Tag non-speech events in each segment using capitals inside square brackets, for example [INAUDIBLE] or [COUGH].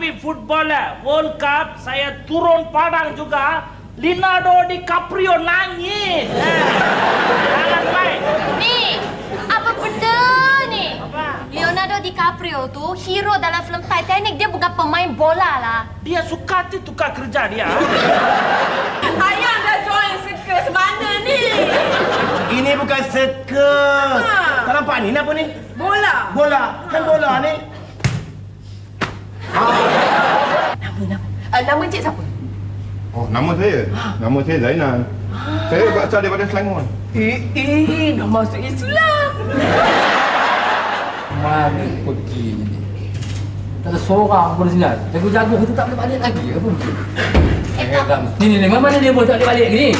Ravi footballer World Cup saya turun padang juga Leonardo DiCaprio nangis. [LAUGHS] Eh, Jangan main. Ni, apa benda ni? Apa? Leonardo DiCaprio tu hero dalam filem Titanic. Dia bukan pemain bola lah. Dia suka tu tukar kerja dia. [LAUGHS] Ayah dah join circus mana ni? Ini bukan circus. Ha. Tak nampak ni, ni apa ni? Bola. Bola. Kan bola ni. Nama nama. Uh, nama cik siapa? Oh, nama saya? Nama saya Zainal. Saya berasal daripada Selangor. Eh, eh, dah masuk Islam. Mana pergi ni? Tak ada seorang pun sini. Jago-jago kita tak boleh balik lagi ke pun? Eh, tak. Ni ni ni, mana dia boleh tak boleh balik lagi ni?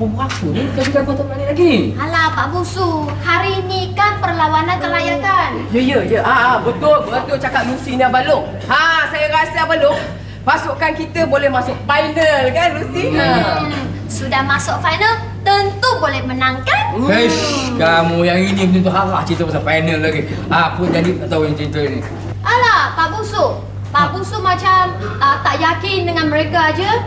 Buat apa ni? Jago-jago tak boleh balik lagi. Alah, Pak Busu. Hari ni kan perlawanan kelayakan. Ya, ya, ya. Ah, ah, betul, betul cakap Lucy ni Abang Long. Ha, saya rasa Abang Long, pasukan kita boleh masuk final kan Lucy? Ha. Hmm, sudah masuk final, tentu boleh menang kan? Heish, kamu yang ini betul harah cerita pasal final lagi. Apa jadi tak tahu yang cerita ni. Alah, Pak Busu. Pak Busu macam uh, tak yakin dengan mereka aja.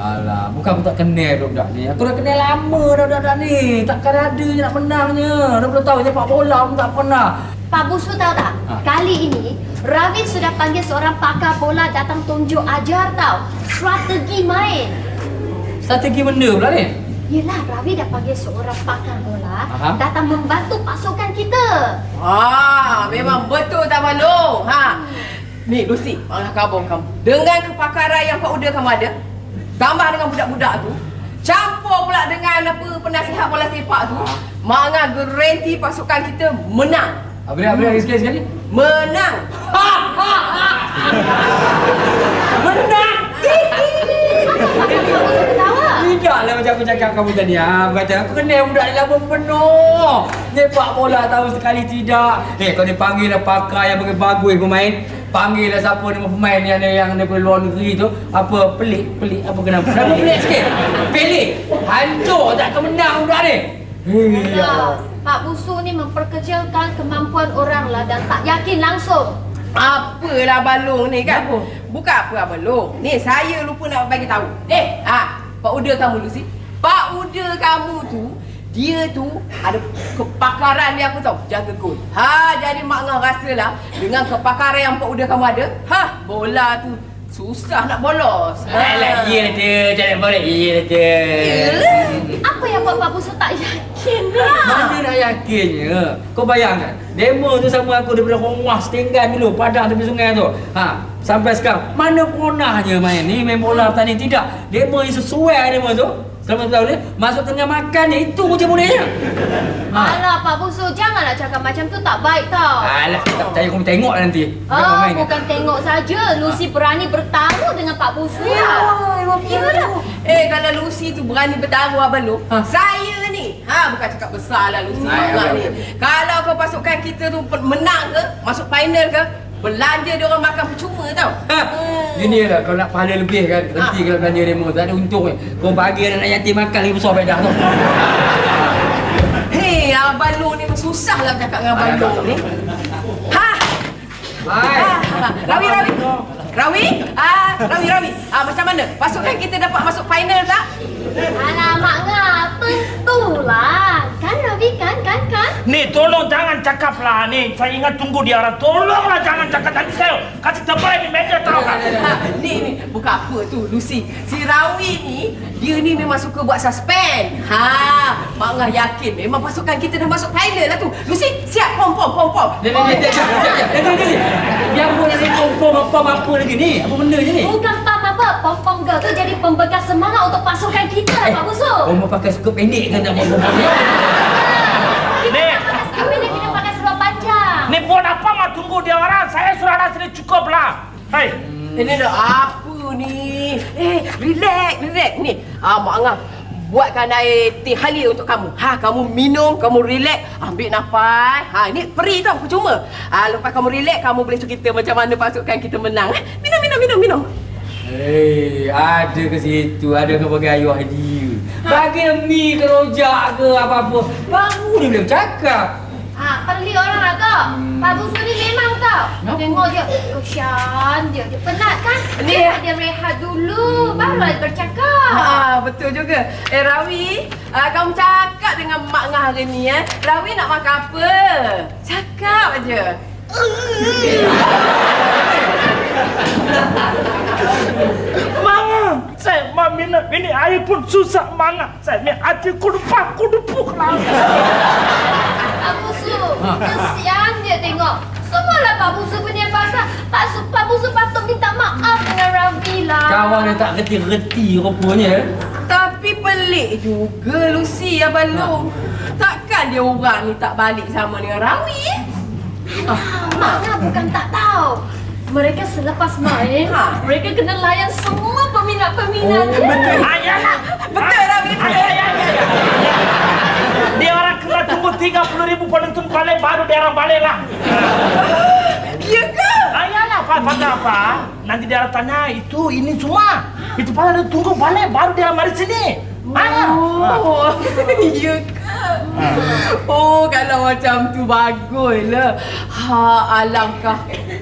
Alah, bukan aku tak kenal budak ni. Aku dah kenal lama dah budak ni. Takkan ada je nak menangnya. Dah pernah tahu sepak bola pun tak pernah. Pak Busu tahu tak? Ha. Kali ini, Ravi sudah panggil seorang pakar bola datang tunjuk ajar tau. Strategi main. Strategi benda pula ni. Yelah, Ravi dah panggil seorang pakar bola Aha. datang membantu pasukan kita. Ah, memang betul tak Long. Ha. Ni Lucy, malah khabar kamu. Dengan kepakaran yang Pak Uda kamu ada, tambah dengan budak-budak tu, campur pula dengan apa penasihat bola sepak tu, Manga garanti pasukan kita menang. Apa dia? Apa dia? Sekali sekali. Menang. Ha ha ha. Menang. Tidaklah macam aku cakap kamu tadi. Ha, aku kata aku kenal budak ni lama penuh. Sepak bola tahu sekali tidak. Eh, kau ni panggil lah pakar yang bagus pemain. Panggil lah siapa nama pemain yang yang daripada luar negeri tu. Apa pelik, pelik apa kenapa? Kenapa pelik sikit? Pelik. Hancur tak akan menang budak ni. Alah, Pak Busu ni memperkecilkan kemampuan orang lah dan tak yakin langsung. Apalah balong ni kan? Bukan apa Abang Long. Ni saya lupa nak bagi tahu. Eh, ah, Pak Uda kamu Lucy. Pak Uda kamu tu dia tu ada kepakaran dia aku tahu jaga gol. Ha jadi mak ngah rasalah dengan kepakaran yang Pak Uda kamu ada, ha bola tu susah nak bolos. Iya lah dia. Jangan boleh. Iya dia. Yelah. Apa yang buat Pak Busu tak yakin lah? Mana nak yakinnya? Kau bayangkan, demo tu sama aku daripada Hongwas tinggal dulu padang tepi sungai tu. Ha, sampai sekarang mana pernahnya main ni main bola bertanding tidak. Demo yang sesuai demo tu. Selama tahun ni masuk tengah makan ni itu je bolehnya. Ha. Alah Pak Busu, janganlah cakap macam tu tak baik tau. Alah, tak percaya kau tengok lah nanti. Ah, main. bukan tengok saja. Lucy berani bertaruh dengan Pak Busu ya. Iyalah. Eh kalau Lucy tu berani bertaruh Abang Long, Ha. saya ni, ha bukan cakap besar lah Lucy okey, ni. okey. Kalau kau pasukan kita tu menang ke, masuk final ke, belanja dia orang makan percuma tau. Ha, Ini lah kalau nak pahala lebih kan Nanti kalau belanja demo tak ada untung ni Kau bagi anak yatim makan lagi besar faedah tu [LAUGHS] Hei, Abang Long ni susah lah cakap dengan Abang Hai, Long ni. Ha! Hai ha. Rawi, Rawi. Rawi? Ah, Rawi, Rawi. Ah, macam mana? Pasukan kita dapat masuk final tak? Alamak ngah, tentulah. Kan Ravi kan, kan, kan? Nih tolong jangan cakap lah nih. Saya ingat tunggu di arah. Tolonglah jangan cakap nanti saya kasih tebal di meja tahu kan? Ha, ni ni bukan apa tu Lucy. Si Rawi ni dia ni memang suka buat suspend. Ha, Mak Ngah yakin memang pasukan kita dah masuk final lah tu. Lucy, siap pom pom pom pom. Dia dia dia dia dia dia dia Dia pun nak pom pom apa lagi ni? Apa benda je ni? Bukan apa, pom-pom girl tu jadi pembekas semangat untuk pasukan kita lah Pak Busu. Kau mau pakai skop pendek kan tak mau pom pom ni? Nih, Tapi dia kena pakai seluar panjang. nih buat apa mah tunggu di arah? Saya sudah ada sini cukup lah. Hei, Ini dah apa ni? Eh, relax, relax ni. Ah, Mak Ngah buatkan air teh halil untuk kamu. Ha, kamu minum, kamu relax, ambil nafas. Ha, ini free tau, percuma. Ah, lepas kamu relax, kamu boleh cerita macam mana pasukan kita menang. Eh, Minum, minum, minum, minum. Hei, ada ke situ, ada ke bagi ayuh dia. Bagi mi ke rojak ke apa-apa. Baru dia boleh bercakap. Ha, perli orang agak. Pak Busu ni memang tau. Tengok dia, kesian dia. Dia penat kan? Dia, dia rehat dulu, baru dia bercakap. Ha, betul juga. Eh Rawi, uh, kamu cakap dengan mak ngah hari ni eh. Rawi nak makan apa? Cakap aje. [LAUGHS] Manga, saya mau minum ini air pun susah manga. Saya ni hati kudupak kudupuk lah. Pak Busu, kesian dia tengok. Semualah Pak Busu punya pasal. Pak, Su, Pak Busu patut minta maaf dengan Ravi lah. Kawan dia tak reti-reti rupanya. Tapi pelik juga Lucy ya Balung. Takkan dia orang ni tak balik sama dengan Rawi? Makna bukan tak tahu. Mereka selepas main, Ha. mereka kena layan semua peminat-peminat. Oh, betul. Ayalah. Betul Rawi. Ayah, ayah, ayah, ayah. Dia orang kena tunggu 30 ribu penonton balik baru dia orang balik lah. Ya ke? Ayalah, Pak. Pasal apa? Nanti dia orang tanya, itu ini semua. Itu pada dia tunggu balik baru dia mari sini. Ah. Oh, ya ke? Oh, kalau macam tu baguslah. Ha, alangkah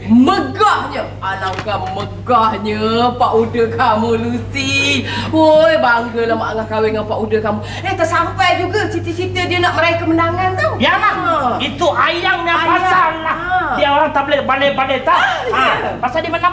megahnya. Alangkah megahnya Pak Uda kamu, Lucy. Woi, banggalah mak Angah kahwin dengan Pak Uda kamu. Eh, tersampai juga cita-cita dia nak meraih kemenangan tau. Ya lah, itu ayamnya Ayam. pasal lah. Ah. Dia orang tak boleh balik-balik tak? ya. Ah, pasal di mana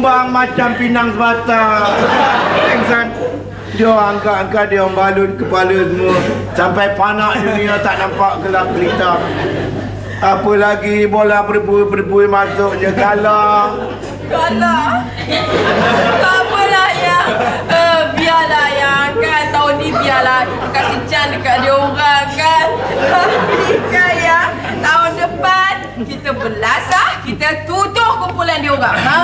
tumbang macam pinang sebatang. Dia angkat-angkat dia balut kepala semua. Sampai panak dunia tak nampak gelap gelita. Apa lagi bola berbui-berbui masuk je kalah. Kalah. Tak apalah ya. Uh, biarlah ya kan tahun ni biarlah kasih can dekat dia orang kan. [LAUGHS] Tapi kan ya depan kita belasah, kita tutup kumpulan dia orang. Ha.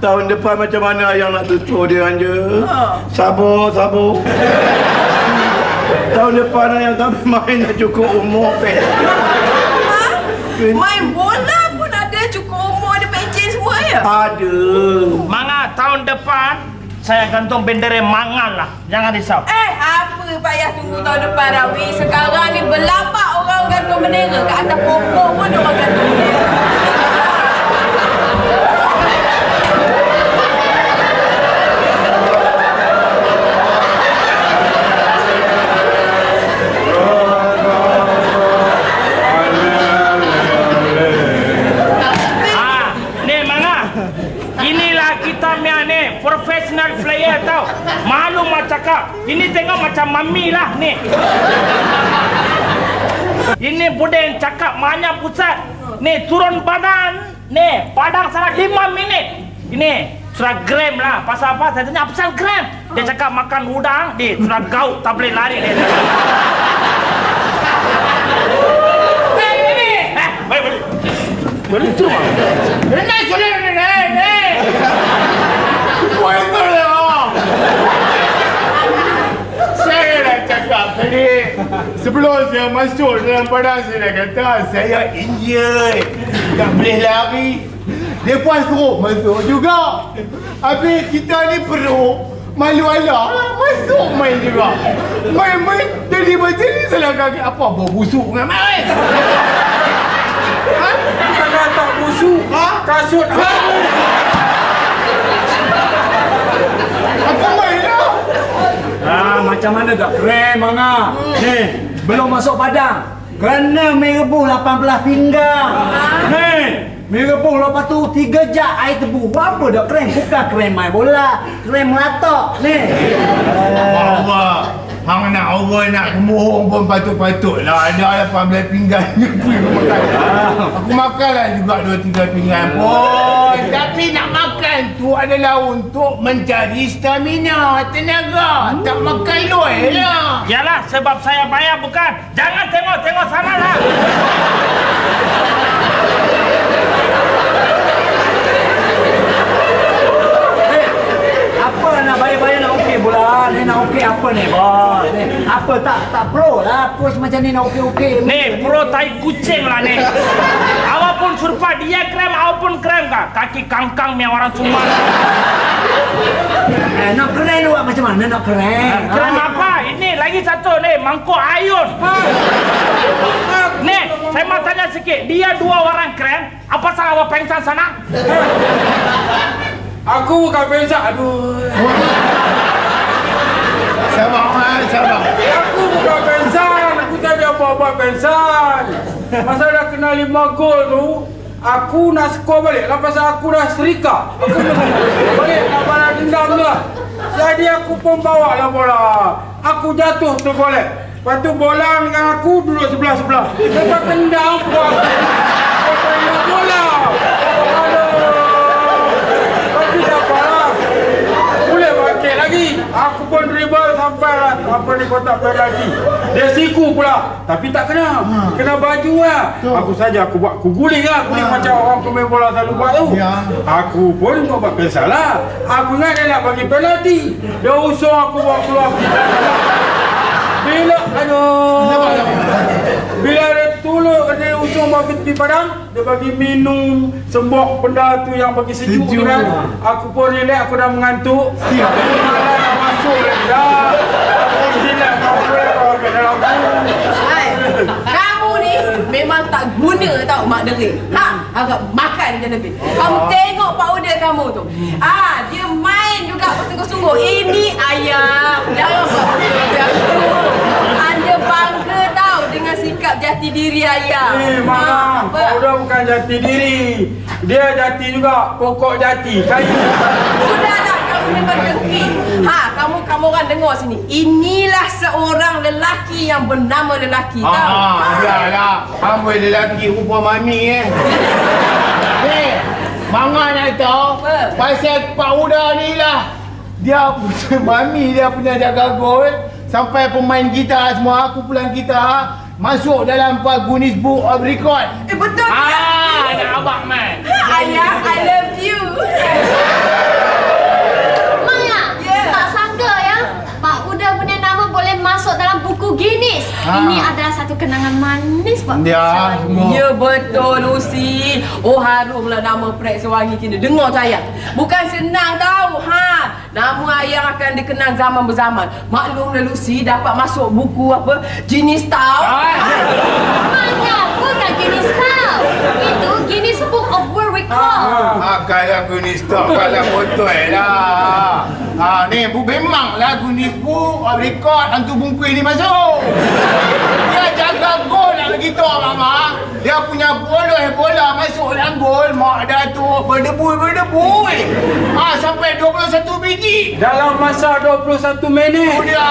Tahun depan macam mana yang nak tutur dia je? Ha. Sabar, sabar. Tahun depan yang tak main dah cukup umur pet. ha? Main bola pun ada cukup umur ada pencen semua ya. Ada. Manga tahun depan saya gantung bendera mangan lah. Jangan risau. Eh, apa payah tunggu tahun depan Rawi? Sekarang ni berlambak orang gantung bendera. Kat atas pokok pun orang gantung bendera. Professional player tau. Malu mau cakap. Ini tengok macam mami lah ni. Ini bude yang cakap banyak pusat. Ni turun badan. Ni padang sana 5 minit. Ini surat gram lah. Pasal apa? Saya tanya pasal gram. Dia cakap makan udang. Di surat gaut tak boleh lari dia. Eh. Eh. Balik tu mah. Renai sulit ni. Eh, eh. Cakap Sebelum saya masuk dalam padang Saya dah kata Saya Indian Tak boleh lari Lepas suruh masuk juga Habis kita ni perut Malu Allah Masuk main juga Main-main Jadi macam ni salah kaki Apa bau busuk dengan main Ha? Jangan tak busuk. Ha? Kasut ha? Apa main lah Ah, macam mana tak keren manga? Ni, belum masuk padang. Kena mi rebus 18 pinggang. Ni, mi lepas tu 3 jam air tebu. Apa dah keren? Bukan keren main bola, keren melatok. Ni. Allah Hang nak orang nak memohong pun patut-patut lah. Ada 18 pinggan je pun aku makan. Aku makan lah juga 2-3 pinggan pun. Tapi nak makan tu adalah untuk mencari stamina, tenaga. Tak makan luar lah. Yalah sebab saya bayar bukan. Jangan tengok-tengok sana lah. Apa nak bayar-bayar nak? Ni nak okey apa ni, bos? Ni, apa tak tak pro lah. Coach macam ni nak okey-okey. Nih pro tai kucing lah nih. Awak pun serupa dia krem, awak pun krem kah? Kaki kangkang yang orang cuma. Eh, nak keren awak macam mana nak keren? Krem apa? Ini lagi satu nih, mangkuk ayun. Nih, saya mau tanya sikit. Dia dua orang krem, apa salah awak pengsan sana? Aku bukan pensak. Aduh. Sabar. Sabar. Aku bukan pensan. Aku tak ada apa-apa pensan. Masa dah kena lima gol tu, aku nak skor balik. Lah pasal aku dah serika. Aku balik nak balas dendam tu lah. Jadi aku pun bawa lah bola. Aku jatuh tu boleh. Lepas tu bola dengan aku duduk sebelah-sebelah. Lepas tendang pun aku. Lepas tendang bola. Aduh. Tapi tak apalah. Boleh bangkit lagi. Aku pun dribble sampai lah apa ni kotak penalti. Dia siku pula. Tapi tak kena. Kena baju lah. Aku saja aku buat aku guling lah. Guling macam orang pemain bola selalu buat tu. Ya. Aku pun buat buat salah. Aku ingat dia nak bagi penalti. Dia usung aku bawa keluar. Bila aduh. Bila dia tolak dia usung bagi tepi padang, dia bagi minum sembok benda tu yang bagi sejuk, Sejuk. kan. Aku pun relax, aku dah mengantuk. Siap. Nak masuk dah. Relax kau kau dalam kamu ni memang tak guna tau mak deri. Ha, agak makan je lebih. Kamu tengok powder kamu tu. Ah, dia main juga bersungguh-sungguh. Ini ayah. Jangan buat macam tu. Anda bangga sikap jati diri ayah. Eh, Mak, kau dah bukan jati diri. Dia jati juga, pokok jati. Kayu. Sudah tak kamu memang dengki. Ha, kamu kamu orang dengar sini. Inilah seorang lelaki yang bernama lelaki. Ah, dah lah. Amboi lelaki rupa mami eh. Ni, Manga nak tahu Apa? pasal Pak Uda ni lah. Dia [LAUGHS] mami dia punya jaga gol sampai pemain kita semua aku pulang kita masuk dalam Pak Guinness Book of Record. Eh betul ke? Ah, ada abang man. Ha, ayah, I love you. Maya, Ya. tak sangka ya. Pak Uda punya nama boleh masuk dalam buku Guinness. Ha. Ini adalah satu kenangan manis buat Ya, saya. semua. Ya betul Lucy. Oh harumlah nama Prek Sewangi kita. Dengar saya. Bukan senang tahu. Ha, nama ayah akan dikenang zaman berzaman. Maklumlah Lucy dapat masuk buku apa? Jenis tahu. Maya, bukan Guinness Town. Itu Guinness Book of World Record. Ah, kalau Guinness stop kalau betul lah. Ah, ni bu memanglah Guinness Book of Record hantu bungkui ni masuk. Dia jaga gol nak begitu mama. Dia punya bola bola masuk dalam gol mak Datuk berdebu berdebu. Ah sampai 21 biji. Dalam masa 21 minit. Tu dia.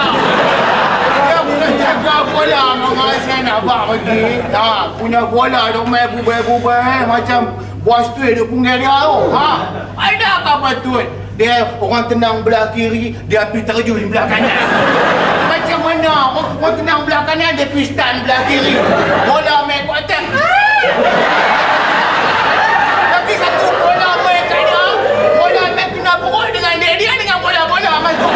Dia punya jaga bola mama saya nak buat bagi. Ha, punya bola dok main bubai-bubai eh, macam bos tu duk punggai dia tu. Ha, ada apa patut? Dia orang tenang belah kiri, dia pergi terjun belah kanan. Macam mana? Orang, orang tenang belah kanan, dia pergi stand belah kiri. Bola main atas. Tapi satu bola main kat dia, bola main kena perut dengan dia, dia dengan bola-bola masuk.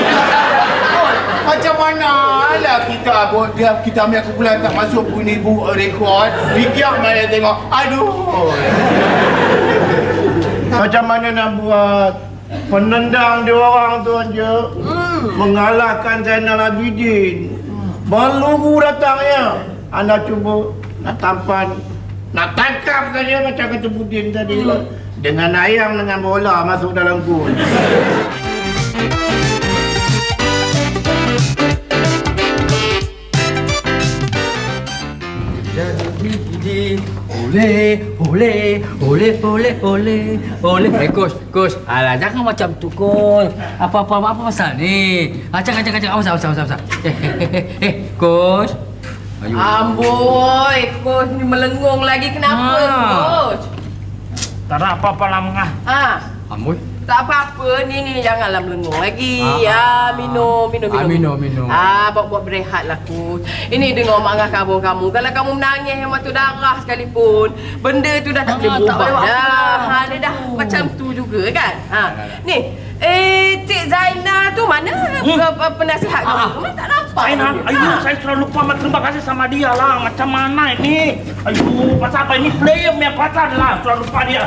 Gol. Macam mana lah kita buat dia kita ambil kumpulan tak masuk bunyi bu rekod. Fikir mana tengok. Aduh. Macam mana nak buat? Penendang dia orang tu aja mengalahkan Zainal Abidin. Balu datangnya. Anda cuba nak tampan, nak tangkap saja macam kata Budin tadi. Dengan ayam dengan bola masuk dalam gol. [LAUGHS] Jadi Oleh, oleh, oleh, oleh, oleh, oleh. Eh, coach, coach. Alah, jangan macam tu, coach. Apa-apa, apa pasal ni? Ah, jangan, jangan, jangan. Awas, awas, awas, awas. Eh, eh, eh, eh, eh, coach. Amboi, coach ni melengung lagi kenapa, Ah. coach? Tak ada apa-apa lah mengah. Ha, Amboi. Tak apa-apa. Ni ni janganlah melengung lagi. Ah. Ah, minum, minum, Ah, minum. minum, minum. Ah, buat buat berehat lah, coach. Ini dengar mak ngah kabar kamu. Kalau kamu menangis yang mata darah sekalipun, benda tu dah tak boleh Ah, tak berubah boleh buat dah. apa. Ha, dia dah macam tu juga kan? Ha. Ni, eh Cik Zainal tu mana? Hmm. Penasihat kamu tu mana tak nampak. Zainal, Ha. ayo saya sudah lupa mak terima kasih sama dia lah. Macam mana ini? Ayo, pasal apa ini player punya pasal lah. Sudah lupa dia.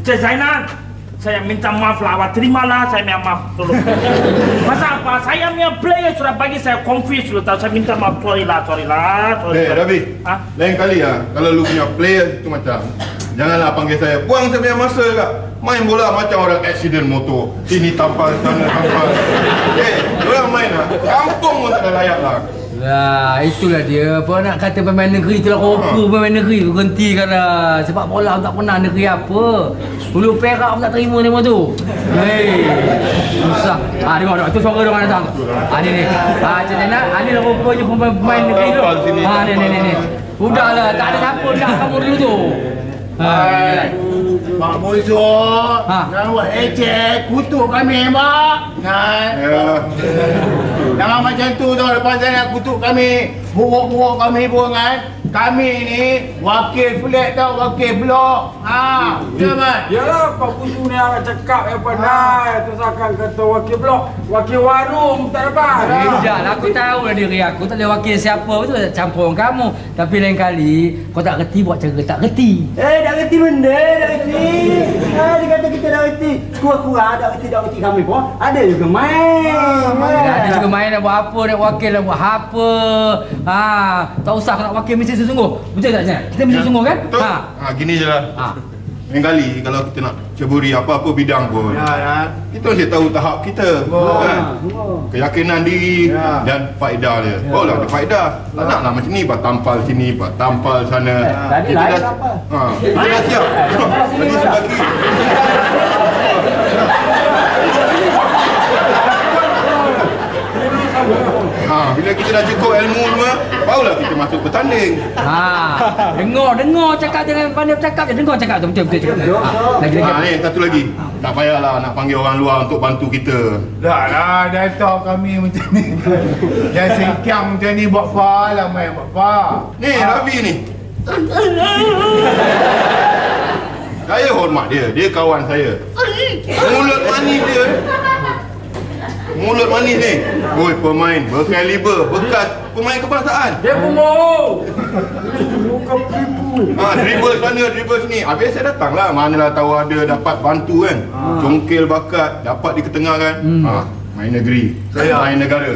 Cik Zainal, saya minta maaf lah. Awak terimalah saya minta maaf. Tolong. [LAUGHS] Pasal apa? Saya punya player sudah bagi saya confuse dulu. Tahu saya minta maaf. Sorry lah, sorry lah. Sorry. Eh, Rabi. Ha? Lain kali ah, kalau lu punya player tu macam Janganlah panggil saya. Buang saya punya masa kak. Main bola macam orang accident motor. Sini tampal, sana tampal. [LAUGHS] Eh, orang main lah. Kampung pun tak ada layak lah. Lah, itulah dia. Apa nak kata pemain negeri tu lah kopu pemain negeri tu hentikan lah. Sebab bola tak pernah negeri apa. Hulu Perak pun tak terima nama tu. Hei, susah. Ah, dengar dengar. Tu suara dia orang datang. Ah, ni ni. Ah, Cik Zainal, ah, ni lah rupanya pemain, pemain negeri tu. Ah, ni ni ni ni. Udahlah, tak ada siapa nak kamu dulu tu. Ah, Mak Musuh Ha. Jangan buat ecek Kutuk kami mak Kan Ya. Jangan macam tu tau Lepas saya kutuk kami Buruk-buruk kami pun kan Kami ni Wakil flat tau Wakil blok. Ha Betul mat Yalah, Pak Pusu ni awak cakap yang pandai. Terus akan kata wakil blok, wakil warung tak dapat. Tidak lah, aku tahu lah diri aku. Tak boleh wakil siapa betul tak? Campur kamu. Tapi lain kali kau tak reti buat cara tak reti. Eh dah reti benda Dah reti. Ha dia kata kita dah reti. Kurang-kurang dah reti Dah reti kami pun. Ada juga main. Dah ada juga main nak buat apa, nak wakil nak buat apa. Ha, tak usah nak wakil mesti sungguh. Betul tak Jan? Kita mesti sungguh kan? Betul? Ha. Ha, gini je lah. Ha. Lain kali kalau kita nak ceburi apa-apa bidang pun. Ya ya Kita mesti tahu tahap kita. Kan? Keyakinan diri Ya. dan faedah dia. Oh lah, ada faedah. Tak naklah macam ni, buat tampal sini, buat tampal sana. Tadi Kita lain dah- apa? Ha, kita dah siap. Tadi sebelah kiri. [LAUGHS] Ha, bila kita dah cukup ilmu barulah kita masuk bertanding. Ha. Dengar, dengar cakap jangan pandai bercakap je. Dengar cakap tu betul betul cakap. Ha. Lagi Ha, lagi. ni satu lagi. Tak payahlah nak panggil orang luar untuk bantu kita. Dah lah Dah tahu kami macam ni Dah sengkang macam ni Buat apa lah main Buat apa Ni, Rabi ni. Saya hormat dia. Dia kawan saya. Mulut manis dia. Mulut manis ni. Oi, pemain berkaliber, bekas pemain kebangsaan. Dia pembohong. Bukan penipu. Ha, dribble sana, dribble sini. Habis saya datang lah. Manalah tahu ada dapat bantu kan. Congkel bakat, dapat diketengahkan. Ha, main negeri. Saya main negara.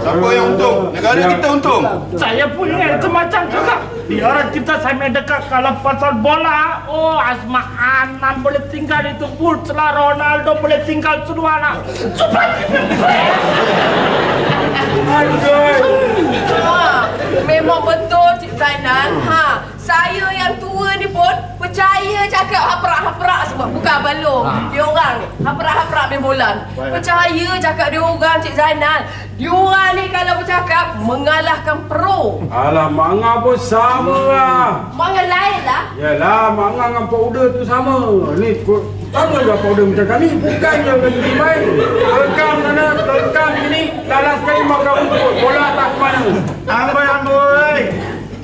Siapa yang untung? Negara kita untung. Saya punya itu macam juga. Biar kita saya main dekat kalau pasal bola. Oh, Asma Anan boleh tinggal itu Bulls lah. Ronaldo boleh tinggal semua lah. Seperti Ha, memang betul Cik Zainal. Ha, saya yang tua ni pun percaya cakap haprak-haprak semua. Bukan balong. Ha. Dia orang ni. Haprak-haprak main bola ni. Percaya cakap dia orang Cik Zainal. Dia orang ni kalau bercakap mengalahkan pro. Alah, Manga pun sama lah. Mangan lain lah. Yalah, Manga dengan powder tu sama. Ni sama juga powder macam kali. Bukannya lagi main. Telkam sana, telkam sini. Dalam sekali makan rumput. Bola tak ke mana. Amboi amboi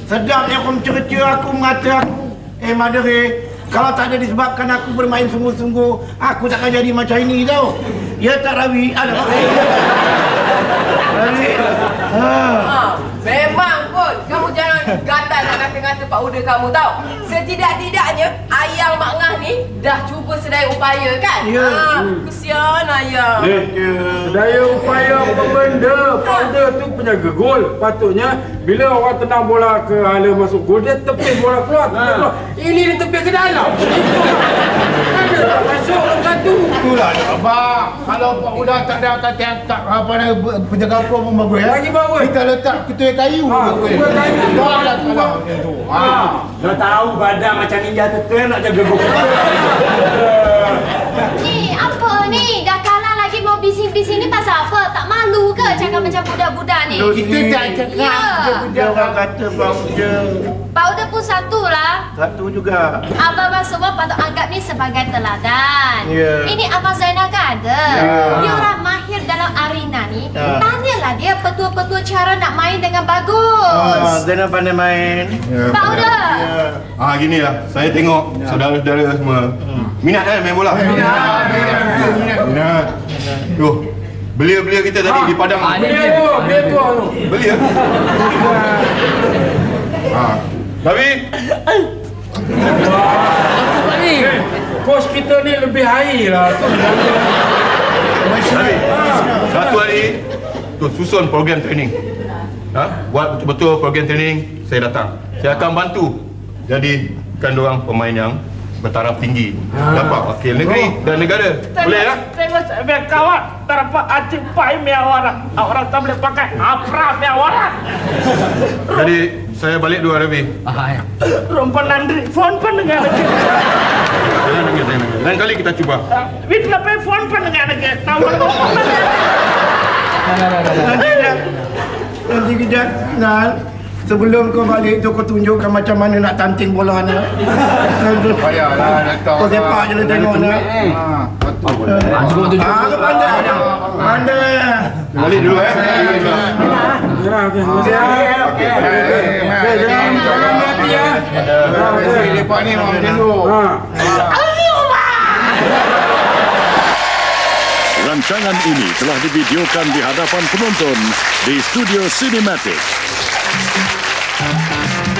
Sedapnya aku mengata aku Eh Madere Kalau tak ada disebabkan aku bermain sungguh-sungguh Aku takkan jadi macam ini tau. Ya tak Rawi? Ada [LAUGHS] Rawi? Ha Ha, memang pun kamu jangan gatal Pak Uda kamu tau. Setidak-tidaknya ayang Mak Ngah ni dah cuba sedaya upaya kan? Ya. Ha, kesian ayang. Eh, Daya upaya apa benda Powder tu penjaga gol Patutnya Bila orang tenang bola ke hala masuk gol Dia tepis bola keluar, keluar. Ini dia tepis ke dalam Masuk nombor satu. Itulah abang. Kalau Pak Uda tak ada kata angkat apa nama penjaga kampung pun bagus ya. Lagi bagus. Kita letak ketua kayu. Ha, ketua kayu. Tak ada kalau macam tu. Ha. Dah tahu badan macam ninja tetel nak jaga buku. Ni apa ni? Dah kalah lagi mau bising-bising ni pasal apa? Cakap macam budak-budak ni? Kita tak cakap Ya. budak-budak. Dia orang kata bauda. Powder pun satu lah. Satu juga. Abang-abang semua patut anggap ni sebagai teladan. Ya. Ini Abang Zainal kan ada. Ya. Dia orang mahir dalam arena ni. Ya. Tanyalah dia betul-betul cara nak main dengan Ah, bagus. Zainal pandai main. Ya, Powder. Ya. Ah gini lah, saya tengok saudara-saudara semua minat kan main bola? Minat. Minat. Tuh, belia-belia kita tadi di padang. Ah, ni Dia dia. tu, dia tu. Belia. Ah, tapi Ni, kos kita ni lebih air lah. Tu. tapi satu hari tu susun program training. Ha? Buat betul-betul program training, saya datang. Saya akan bantu jadikan orang pemain yang bertaraf tinggi. Ha. Dapat wakil negeri oh. dan negara. Tengok, boleh ya? tak? Tengok saya punya kawan. dapat acik pai punya warah. Orang tak boleh pakai apra punya warah. Jadi, saya balik dua Arabi. Ah, ya. Rumpa nandri. Fon pun dengar lagi. Jangan dengar, jangan Lain kali kita cuba. Wih, uh, tapi fon pun dengar lagi. Nombor nombor. Nanti kejap. Nanti kejap. Nanti Sebelum kau balik tu kau tunjukkan macam mana nak tanting bola ni. Payahlah datang. Kau sepak je lah tengok ni. Ha, betul. Ah, kau pandai. Pandai. Balik dulu eh. Ya, okey. Okey. Eh, Jangan jangan mati ya. Eh, lepas ni macam tu. Ha. Rancangan ini telah divideokan di hadapan penonton di Studio Cinematic. Thank you.